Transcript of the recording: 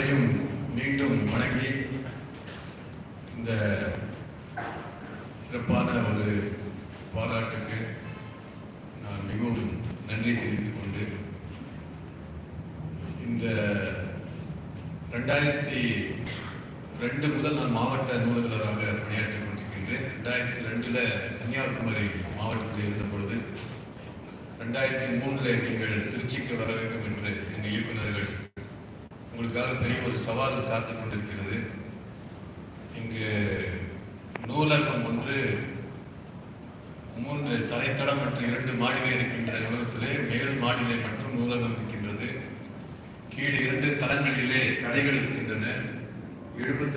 அனைவரையும் மீண்டும் வணங்கி இந்த சிறப்பான ஒரு பாராட்டுக்கு நான் மிகவும் நன்றி தெரிவித்துக் கொண்டு இந்த ரெண்டாயிரத்தி ரெண்டு முதல் நான் மாவட்ட நூலகராக பணியாற்றிக் கொண்டிருக்கின்றேன். ரெண்டாயிரத்தி ரெண்டில் கன்னியாகுமரி மாவட்டத்தில் இருந்த பொழுது ரெண்டாயிரத்தி மூணில் நீங்கள் திருச்சிக்கு வர வேண்டும் உங்களுக்காக பெரிய ஒரு சவால் காத்து கொண்டிருக்கிறது. இங்கு நூலகம் ஒன்று மூன்று தரைத்தடம் மற்றும் இரண்டு மாடிகள் இருக்கின்ற நூலகத்திலே மேல் மாடியிலே மற்றும் நூலகம் இருக்கின்றது. கீழ் இரண்டு தளங்களிலே கடைகள் இருக்கின்றன. எழுபத்தி